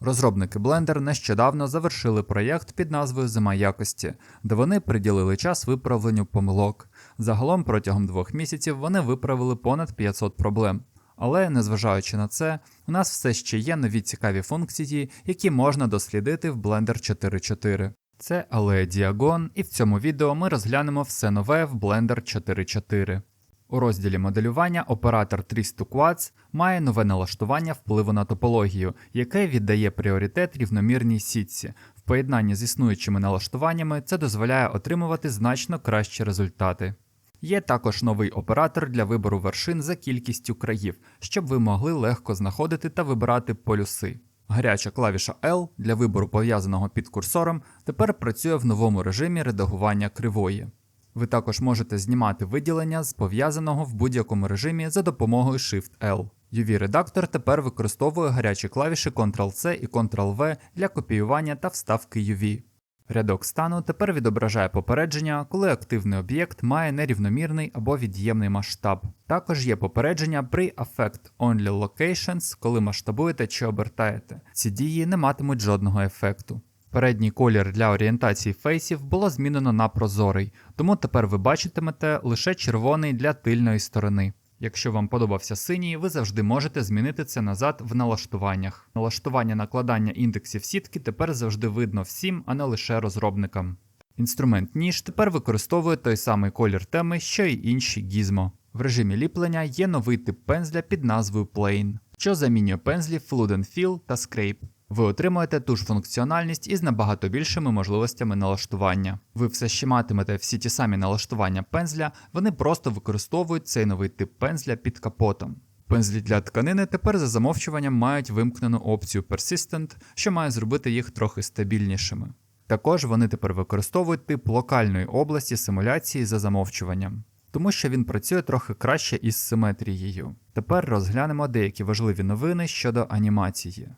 Розробники Blender нещодавно завершили проєкт під назвою Зима якості, де вони приділили час виправленню помилок. Загалом протягом двох місяців вони виправили понад 500 проблем. Але незважаючи на це, у нас все ще є нові цікаві функції, які можна дослідити в Blender 4.4. Це алея Діагон, і в цьому відео ми розглянемо все нове в Blender 4.4. У розділі моделювання оператор Trees to Quads має нове налаштування впливу на топологію, яке віддає пріоритет рівномірній сітці. В поєднанні з існуючими налаштуваннями це дозволяє отримувати значно кращі результати. Є також новий оператор для вибору вершин за кількістю країв, щоб ви могли легко знаходити та вибирати полюси. Гаряча клавіша L для вибору пов'язаного під курсором тепер працює в новому режимі редагування кривої. Ви також можете знімати виділення з пов'язаного в будь-якому режимі за допомогою Shift-L. UV-редактор тепер використовує гарячі клавіші Ctrl-C і Ctrl-V для копіювання та вставки UV. Рядок стану тепер відображає попередження, коли активний об'єкт має нерівномірний або від'ємний масштаб. Також є попередження при Affect Only Locations, коли масштабуєте чи обертаєте. Ці дії не матимуть жодного ефекту. Передній колір для орієнтації фейсів було змінено на прозорий, тому тепер ви бачитимете лише червоний для тильної сторони. Якщо вам подобався синій, ви завжди можете змінити це назад в налаштуваннях. Налаштування накладання індексів сітки тепер завжди видно всім, а не лише розробникам. Інструмент ніж тепер використовує той самий колір теми, що й інші гізмо. В режимі ліплення є новий тип пензля під назвою Plane, що замінює пензлі Flood and Fill та Scrape. Ви отримуєте ту ж функціональність із набагато більшими можливостями налаштування. Ви все ще матимете всі ті самі налаштування пензля, вони просто використовують цей новий тип пензля під капотом. Пензлі для тканини тепер за замовчуванням мають вимкнену опцію Persistent, що має зробити їх трохи стабільнішими. Також вони тепер використовують тип локальної області симуляції за замовчуванням, тому що він працює трохи краще із симетрією. Тепер розглянемо деякі важливі новини щодо анімації.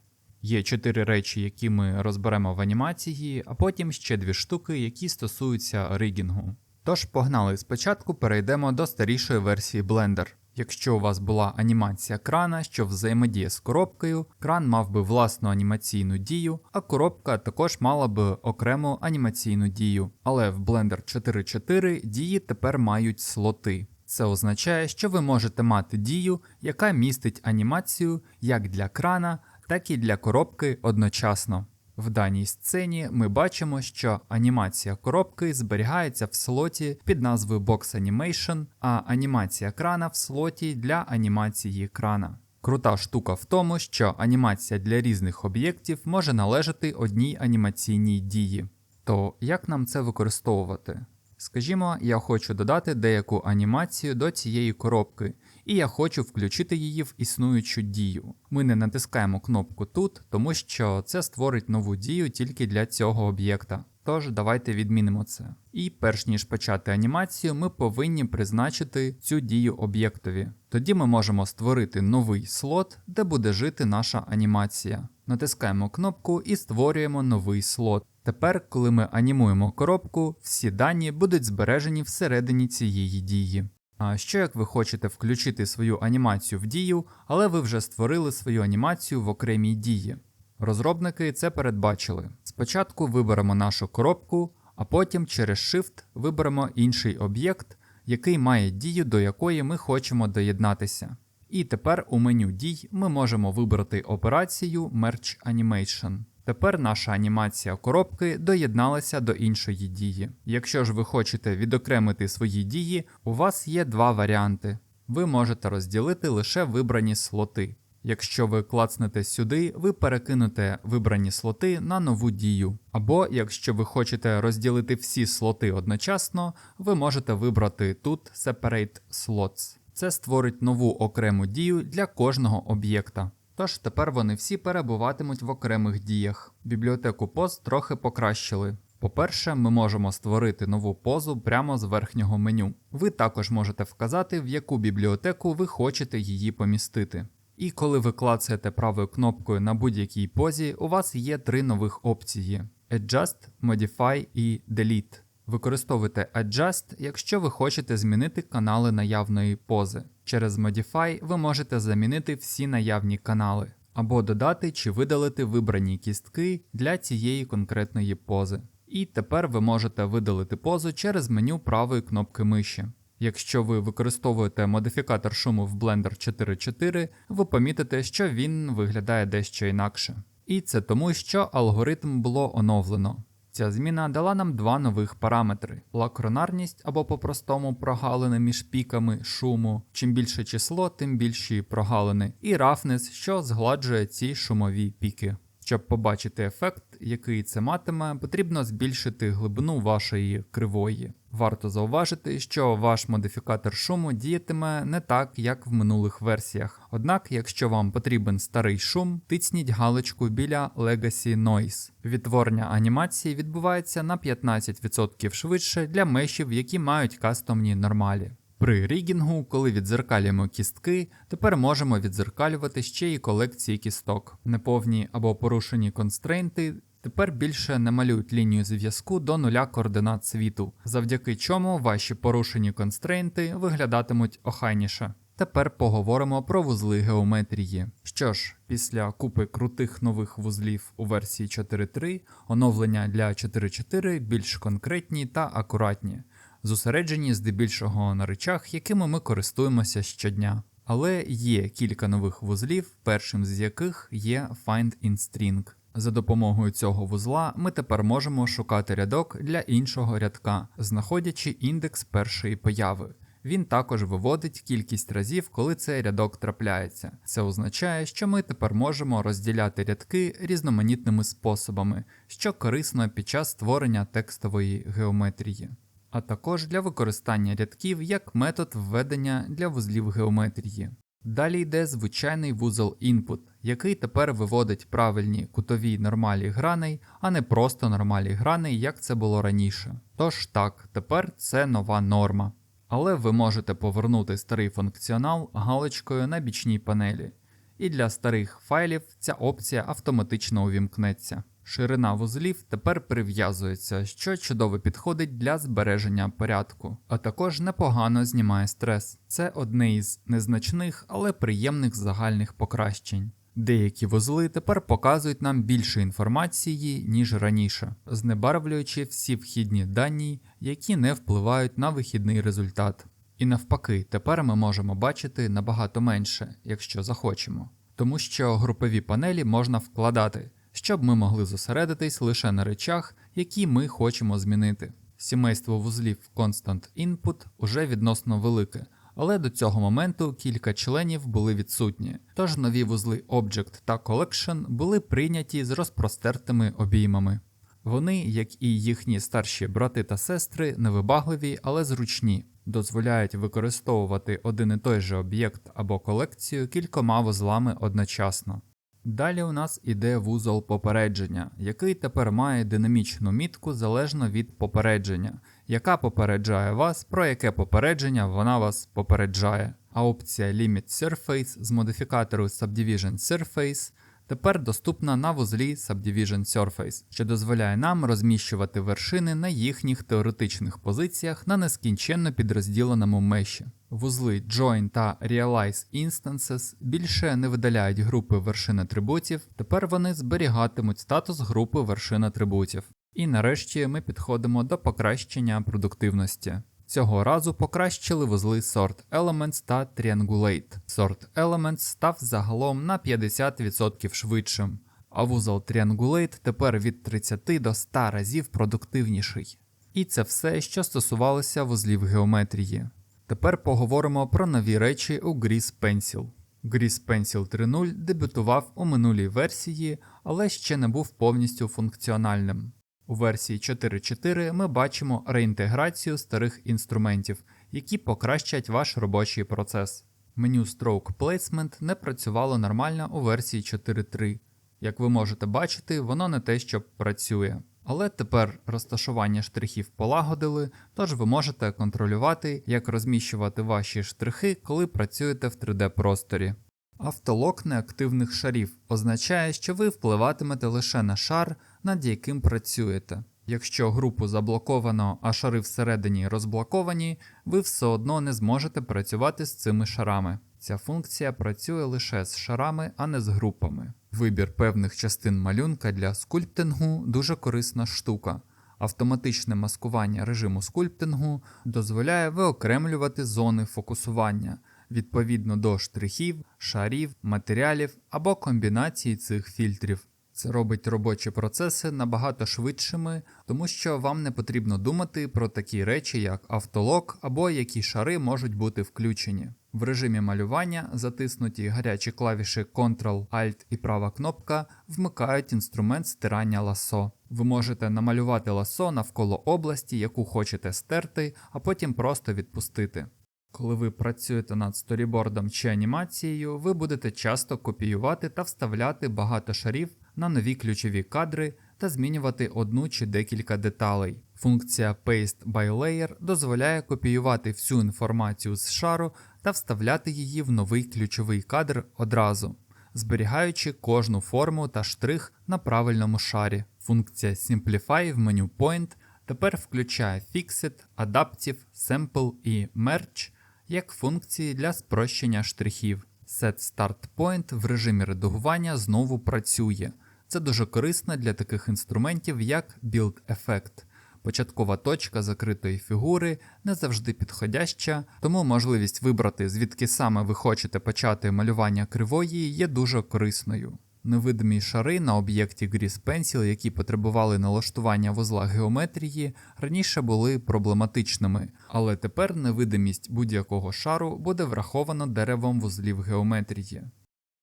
Є чотири речі, які ми розберемо в анімації, а потім ще дві штуки, які стосуються ригінгу. Тож погнали спочатку перейдемо до старішої версії Blender. Якщо у вас була анімація крана, що взаємодіє з коробкою, кран мав би власну анімаційну дію, а коробка також мала би окрему анімаційну дію. Але в Blender 4.4 дії тепер мають слоти. Це означає, що ви можете мати дію, яка містить анімацію як для крана, так і для коробки одночасно. В даній сцені ми бачимо, що анімація коробки зберігається в слоті під назвою Box Animation, а анімація крана в слоті для анімації крана. Крута штука в тому, що анімація для різних об'єктів може належати одній анімаційній дії. То як нам це використовувати? Скажімо, я хочу додати деяку анімацію до цієї коробки, і я хочу включити її в існуючу дію. Ми не натискаємо кнопку тут, тому що це створить нову дію тільки для цього об'єкта. Тож давайте відмінимо це. І перш ніж почати анімацію, ми повинні призначити цю дію об'єктові. Тоді ми можемо створити новий слот, де буде жити наша анімація. Натискаємо кнопку і створюємо новий слот. Тепер, коли ми анімуємо коробку, всі дані будуть збережені всередині цієї дії. Що як ви хочете включити свою анімацію в дію, але ви вже створили свою анімацію в окремій дії? Розробники це передбачили. Спочатку виберемо нашу коробку, а потім через Shift виберемо інший об'єкт, який має дію, до якої ми хочемо доєднатися. І тепер у меню дій ми можемо вибрати операцію Merge Animation. Тепер наша анімація коробки доєдналася до іншої дії. Якщо ж ви хочете відокремити свої дії, у вас є два варіанти. Ви можете розділити лише вибрані слоти. Якщо ви клацнете сюди, ви перекинете вибрані слоти на нову дію. Або якщо ви хочете розділити всі слоти одночасно, ви можете вибрати тут Separate Slots. Це створить нову окрему дію для кожного об'єкта. Тож тепер вони всі перебуватимуть в окремих діях. Бібліотеку поз трохи покращили. По-перше, ми можемо створити нову позу прямо з верхнього меню. Ви також можете вказати, в яку бібліотеку ви хочете її помістити. І коли ви клацаєте правою кнопкою на будь-якій позі, у вас є три нових опції: Adjust, Modify і Delete. Використовуйте Adjust, якщо ви хочете змінити канали наявної пози. Через Modify ви можете замінити всі наявні канали. або додати чи видалити вибрані кістки для цієї конкретної пози. І тепер ви можете видалити позу через меню правої кнопки миші. Якщо ви використовуєте модифікатор шуму в Blender 4.4, ви помітите, що він виглядає дещо інакше. І це тому, що алгоритм було оновлено. Ця зміна дала нам два нових параметри: лакронарність або по-простому прогалини між піками шуму. Чим більше число, тим більші прогалини, і рафнес, що згладжує ці шумові піки. Щоб побачити ефект, який це матиме, потрібно збільшити глибину вашої кривої. Варто зауважити, що ваш модифікатор шуму діятиме не так, як в минулих версіях. Однак, якщо вам потрібен старий шум, тисніть галочку біля Legacy Noise. Відтворення анімації відбувається на 15% швидше для мешів, які мають кастомні нормалі. При рігінгу, коли відзеркалюємо кістки, тепер можемо відзеркалювати ще й колекції кісток. Неповні або порушені констрейнти тепер більше не малюють лінію зв'язку до нуля координат світу, завдяки чому ваші порушені констрейнти виглядатимуть охайніше. Тепер поговоримо про вузли геометрії. Що ж, після купи крутих нових вузлів у версії 4.3, оновлення для 4.4 більш конкретні та акуратні зосереджені здебільшого на речах, якими ми користуємося щодня. Але є кілька нових вузлів, першим з яких є Find in String. За допомогою цього вузла ми тепер можемо шукати рядок для іншого рядка, знаходячи індекс першої появи. Він також виводить кількість разів, коли цей рядок трапляється. Це означає, що ми тепер можемо розділяти рядки різноманітними способами, що корисно під час створення текстової геометрії а також для використання рядків як метод введення для вузлів геометрії. Далі йде звичайний вузол input, який тепер виводить правильні кутові нормалі граней, а не просто нормалі граней, як це було раніше. Тож так, тепер це нова норма. Але ви можете повернути старий функціонал галочкою на бічній панелі. І для старих файлів ця опція автоматично увімкнеться. Ширина вузлів тепер прив'язується, що чудово підходить для збереження порядку, а також непогано знімає стрес. Це одне із незначних, але приємних загальних покращень. Деякі вузли тепер показують нам більше інформації, ніж раніше, знебарвлюючи всі вхідні дані, які не впливають на вихідний результат. І навпаки, тепер ми можемо бачити набагато менше, якщо захочемо, тому що групові панелі можна вкладати щоб ми могли зосередитись лише на речах, які ми хочемо змінити. Сімейство вузлів Constant Input уже відносно велике, але до цього моменту кілька членів були відсутні, тож нові вузли Object та Collection були прийняті з розпростертими обіймами. Вони, як і їхні старші брати та сестри, невибагливі, але зручні, дозволяють використовувати один і той же об'єкт або колекцію кількома вузлами одночасно. Далі у нас іде вузол попередження, який тепер має динамічну мітку залежно від попередження, яка попереджає вас, про яке попередження вона вас попереджає. А опція Limit Surface з модифікатору Subdivision Surface тепер доступна на вузлі Subdivision Surface, що дозволяє нам розміщувати вершини на їхніх теоретичних позиціях на нескінченно підрозділеному меші. Вузли Join та Realize Instances більше не видаляють групи вершин атрибутів, тепер вони зберігатимуть статус групи вершин атрибутів. І нарешті ми підходимо до покращення продуктивності. Цього разу покращили вузли Sort Elements та Triangulate. Sort Elements став загалом на 50% швидшим, а вузол Triangulate тепер від 30 до 100 разів продуктивніший. І це все, що стосувалося вузлів геометрії. Тепер поговоримо про нові речі у Grease Pencil. Grease Pencil 3.0 дебютував у минулій версії, але ще не був повністю функціональним. У версії 4.4 ми бачимо реінтеграцію старих інструментів, які покращать ваш робочий процес. Меню Stroke Placement не працювало нормально у версії 4.3. Як ви можете бачити, воно не те, що працює. Але тепер розташування штрихів полагодили, тож ви можете контролювати, як розміщувати ваші штрихи, коли працюєте в 3D-просторі. Автолок неактивних шарів означає, що ви впливатимете лише на шар, над яким працюєте. Якщо групу заблоковано, а шари всередині розблоковані, ви все одно не зможете працювати з цими шарами. Ця функція працює лише з шарами, а не з групами. Вибір певних частин малюнка для скульптингу дуже корисна штука. Автоматичне маскування режиму скульптингу дозволяє виокремлювати зони фокусування відповідно до штрихів, шарів, матеріалів або комбінації цих фільтрів. Це робить робочі процеси набагато швидшими, тому що вам не потрібно думати про такі речі, як автолок або які шари можуть бути включені. В режимі малювання затиснуті гарячі клавіші Ctrl, Alt і права кнопка вмикають інструмент стирання ласо. Ви можете намалювати ласо навколо області, яку хочете стерти, а потім просто відпустити. Коли ви працюєте над сторібордом чи анімацією, ви будете часто копіювати та вставляти багато шарів на нові ключові кадри та змінювати одну чи декілька деталей. Функція Paste by Layer дозволяє копіювати всю інформацію з шару та вставляти її в новий ключовий кадр одразу, зберігаючи кожну форму та штрих на правильному шарі. Функція Simplify в меню Point тепер включає Fixit, Adaptive, Sample і Merge як функції для спрощення штрихів. Set Start Point в режимі редагування знову працює. Це дуже корисно для таких інструментів, як Build Effect. Початкова точка закритої фігури не завжди підходяща, тому можливість вибрати, звідки саме ви хочете почати малювання кривої, є дуже корисною. Невидимі шари на об'єкті Grease Pencil, які потребували налаштування вузла геометрії, раніше були проблематичними, але тепер невидимість будь-якого шару буде враховано деревом вузлів геометрії.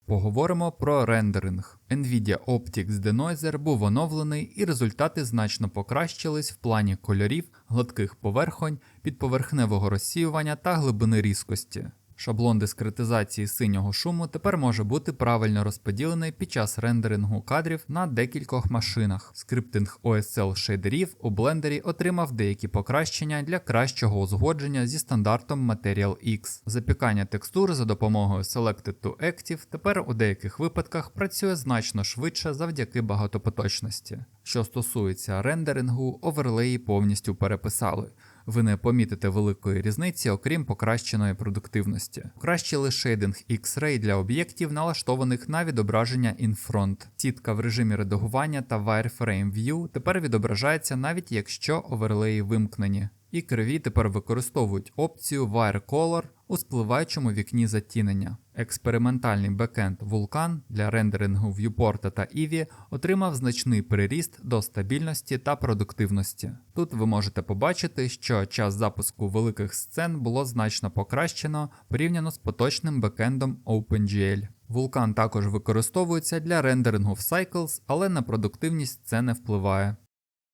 Поговоримо про рендеринг. Nvidia Optics Denoiser був оновлений і результати значно покращились в плані кольорів, гладких поверхонь, підповерхневого розсіювання та глибини різкості. Шаблон дискретизації синього шуму тепер може бути правильно розподілений під час рендерингу кадрів на декількох машинах. Скриптинг OSL шейдерів у блендері отримав деякі покращення для кращого узгодження зі стандартом Material X. Запікання текстур за допомогою Selected to Active тепер у деяких випадках працює значно швидше завдяки багатопоточності. Що стосується рендерингу, оверлеї повністю переписали ви не помітите великої різниці, окрім покращеної продуктивності. Покращили шейдинг X-Ray для об'єктів, налаштованих на відображення in-front. Сітка в режимі редагування та Wireframe View тепер відображається навіть якщо оверлеї вимкнені. І криві тепер використовують опцію Wire Color у спливаючому вікні затінення. Експериментальний бекенд Vulkan для рендерингу Viewport та Eevee отримав значний приріст до стабільності та продуктивності. Тут ви можете побачити, що час запуску великих сцен було значно покращено порівняно з поточним бекендом OpenGL. Vulkan також використовується для рендерингу в Cycles, але на продуктивність це не впливає.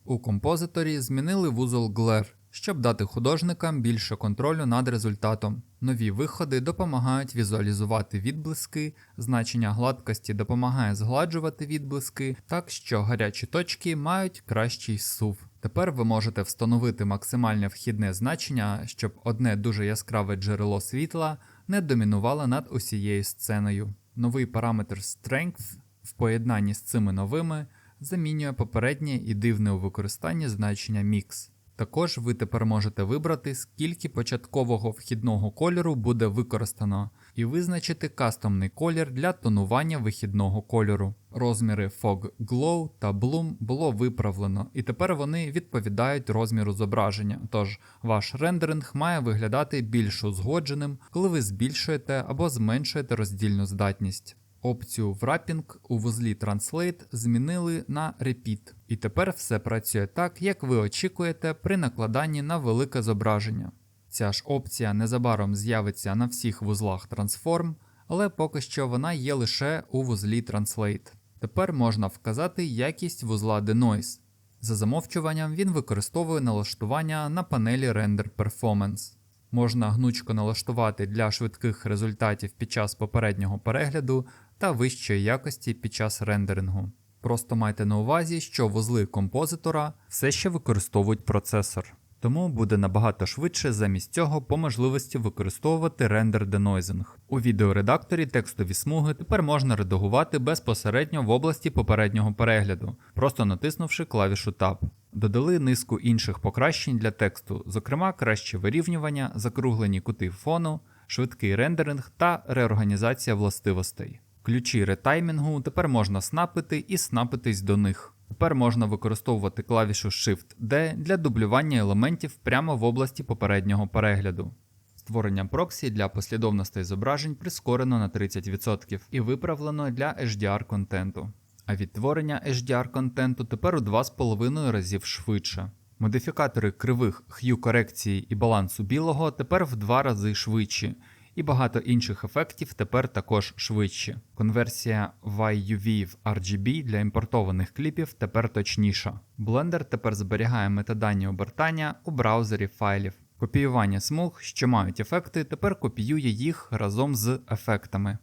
У композиторі змінили вузол Glare, щоб дати художникам більше контролю над результатом. Нові виходи допомагають візуалізувати відблиски, значення гладкості допомагає згладжувати відблиски, так що гарячі точки мають кращий сув. Тепер ви можете встановити максимальне вхідне значення, щоб одне дуже яскраве джерело світла не домінувало над усією сценою. Новий параметр Strength в поєднанні з цими новими замінює попереднє і дивне у використанні значення Mix. Також ви тепер можете вибрати, скільки початкового вхідного кольору буде використано, і визначити кастомний колір для тонування вихідного кольору. Розміри Fog Glow та Bloom було виправлено, і тепер вони відповідають розміру зображення. Тож ваш рендеринг має виглядати більш узгодженим, коли ви збільшуєте або зменшуєте роздільну здатність. Опцію Wrapping у вузлі Translate змінили на Repeat, і тепер все працює так, як ви очікуєте при накладанні на велике зображення. Ця ж опція незабаром з'явиться на всіх вузлах Transform, але поки що вона є лише у вузлі Translate. Тепер можна вказати якість вузла Denoise. За замовчуванням він використовує налаштування на панелі Render Performance. Можна гнучко налаштувати для швидких результатів під час попереднього перегляду та вищої якості під час рендерингу. Просто майте на увазі, що вузли композитора все ще використовують процесор, тому буде набагато швидше замість цього по можливості використовувати рендер денойзинг. У відеоредакторі текстові смуги тепер можна редагувати безпосередньо в області попереднього перегляду, просто натиснувши клавішу Tab. Додали низку інших покращень для тексту, зокрема краще вирівнювання, закруглені кути фону, швидкий рендеринг та реорганізація властивостей. Ключі ретаймінгу тепер можна снапити і снапитись до них. Тепер можна використовувати клавішу Shift-D для дублювання елементів прямо в області попереднього перегляду. Створення проксі для послідовностей зображень прискорено на 30% і виправлено для HDR контенту. А відтворення HDR контенту тепер у 2,5 разів швидше. Модифікатори кривих х'ю корекції і балансу білого тепер в 2 рази швидші, і багато інших ефектів тепер також швидші. Конверсія YUV в RGB для імпортованих кліпів тепер точніша. Blender тепер зберігає метадані обертання у браузері файлів. Копіювання смуг, що мають ефекти, тепер копіює їх разом з ефектами.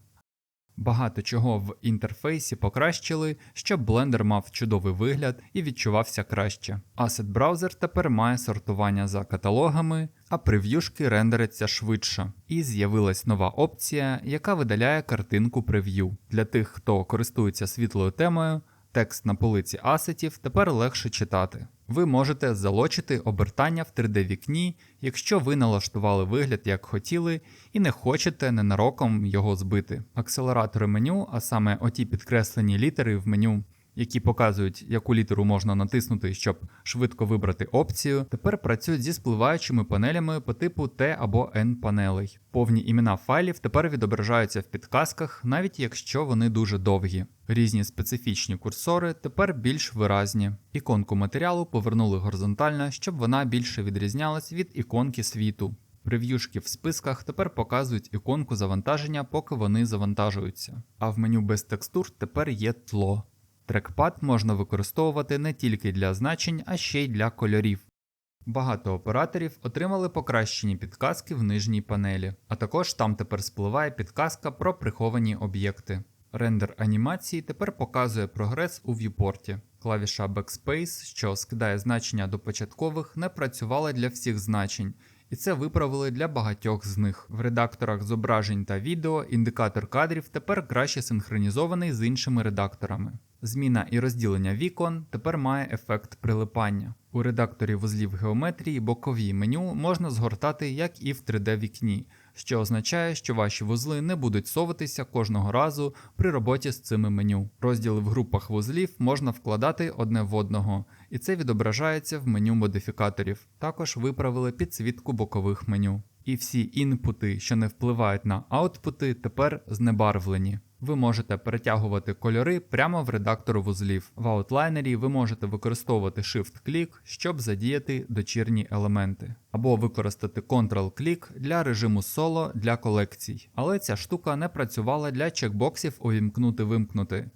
Багато чого в інтерфейсі покращили, щоб Blender мав чудовий вигляд і відчувався краще. Asset Browser тепер має сортування за каталогами, а прев'юшки рендеряться швидше. І з'явилась нова опція, яка видаляє картинку прев'ю. Для тих, хто користується світлою темою, текст на полиці асетів тепер легше читати. Ви можете залочити обертання в 3D-вікні, якщо ви налаштували вигляд як хотіли, і не хочете ненароком його збити. Акселератори меню, а саме оті підкреслені літери в меню, які показують, яку літеру можна натиснути, щоб швидко вибрати опцію, тепер працюють зі спливаючими панелями по типу T або N панелей. Повні імена файлів тепер відображаються в підказках, навіть якщо вони дуже довгі. Різні специфічні курсори тепер більш виразні. Іконку матеріалу повернули горизонтально, щоб вона більше відрізнялась від іконки світу. Прев'юшки в списках тепер показують іконку завантаження, поки вони завантажуються. А в меню без текстур тепер є тло. Трекпад можна використовувати не тільки для значень, а ще й для кольорів. Багато операторів отримали покращені підказки в нижній панелі, а також там тепер спливає підказка про приховані об'єкти. Рендер анімації тепер показує прогрес у в'юпорті. Клавіша Backspace, що скидає значення до початкових, не працювала для всіх значень, і це виправили для багатьох з них. В редакторах зображень та відео індикатор кадрів тепер краще синхронізований з іншими редакторами. Зміна і розділення вікон тепер має ефект прилипання. У редакторі вузлів геометрії бокові меню можна згортати, як і в 3D-вікні, що означає, що ваші вузли не будуть соватися кожного разу при роботі з цими меню. Розділи в групах вузлів можна вкладати одне в одного, і це відображається в меню модифікаторів. Також виправили підсвітку бокових меню. І всі інпути, що не впливають на аутпути, тепер знебарвлені. Ви можете перетягувати кольори прямо в редактор вузлів. В аутлайнері ви можете використовувати Shift-клік, щоб задіяти дочірні елементи, або використати Ctrl-клік для режиму соло для колекцій. Але ця штука не працювала для чекбоксів увімкнути-вимкнути.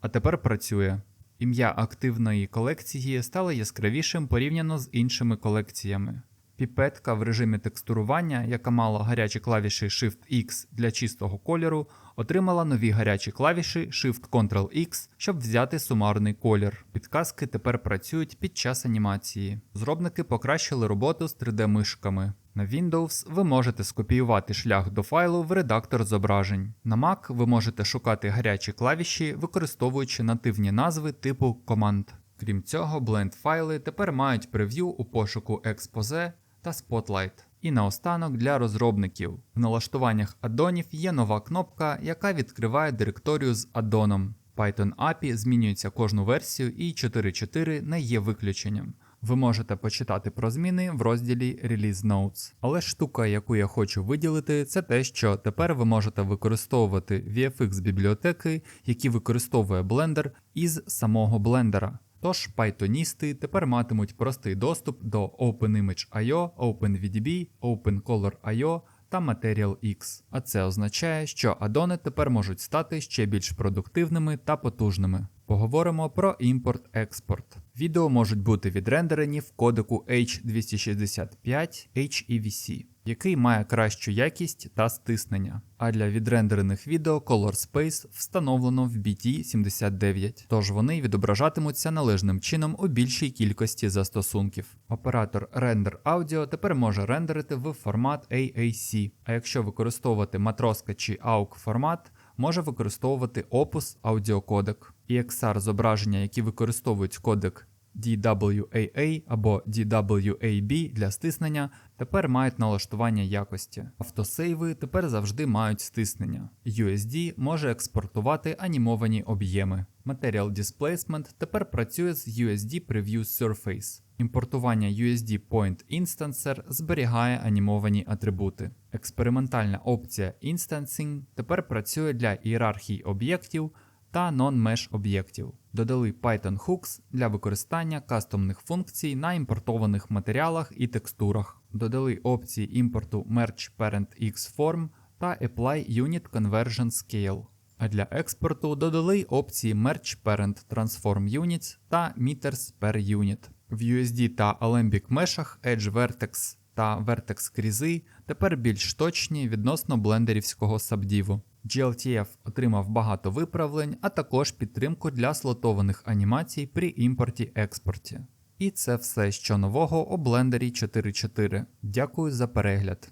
А тепер працює. Ім'я активної колекції стало яскравішим порівняно з іншими колекціями. Піпетка в режимі текстурування, яка мала гарячі клавіші Shift-X для чистого кольору, отримала нові гарячі клавіші Shift-Ctrl-X, щоб взяти сумарний колір. Підказки тепер працюють під час анімації. Зробники покращили роботу з 3D-мишками. На Windows ви можете скопіювати шлях до файлу в редактор зображень. На Mac ви можете шукати гарячі клавіші, використовуючи нативні назви типу команд. Крім цього, бленд файли тепер мають прев'ю у пошуку Expose та Spotlight. І наостанок для розробників. В налаштуваннях аддонів є нова кнопка, яка відкриває директорію з аддоном. Python API змінюється кожну версію і 4.4 не є виключенням. Ви можете почитати про зміни в розділі Release Notes. Але штука, яку я хочу виділити, це те, що тепер ви можете використовувати VFX бібліотеки, які використовує Blender із самого блендера. Тож пайтоністи тепер матимуть простий доступ до OpenImage.io, OpenVDB, OpenColor.io та Material-X. А це означає, що адони тепер можуть стати ще більш продуктивними та потужними. Поговоримо про імпорт-експорт. Відео можуть бути відрендерені в кодеку H265 HEVC, який має кращу якість та стиснення. А для відрендерених відео Color Space встановлено в BT79, тож вони відображатимуться належним чином у більшій кількості застосунків. Оператор Render Audio тепер може рендерити в формат AAC, а якщо використовувати матроска чи AUG формат, може використовувати Opus аудіокодек. І XR зображення, які використовують кодек DWAA або DWAB для стиснення тепер мають налаштування якості. Автосейви тепер завжди мають стиснення. USD може експортувати анімовані об'єми. Material Displacement тепер працює з USD Preview Surface. Імпортування USD Point Instancer зберігає анімовані атрибути. Експериментальна опція Instancing тепер працює для ієрархій об'єктів та non-mesh об'єктів. Додали Python Hooks для використання кастомних функцій на імпортованих матеріалах і текстурах. Додали опції імпорту Merge Parent X Form та Apply Unit Conversion Scale. А для експорту додали опції Merge Parent Transform Units та Meters per Unit. В USD та Alembic мешах Edge Vertex та Vertex крізи тепер більш точні відносно блендерівського сабдіву. GLTF отримав багато виправлень, а також підтримку для слотованих анімацій при імпорті-експорті. І це все, що нового у Blender 4.4. Дякую за перегляд.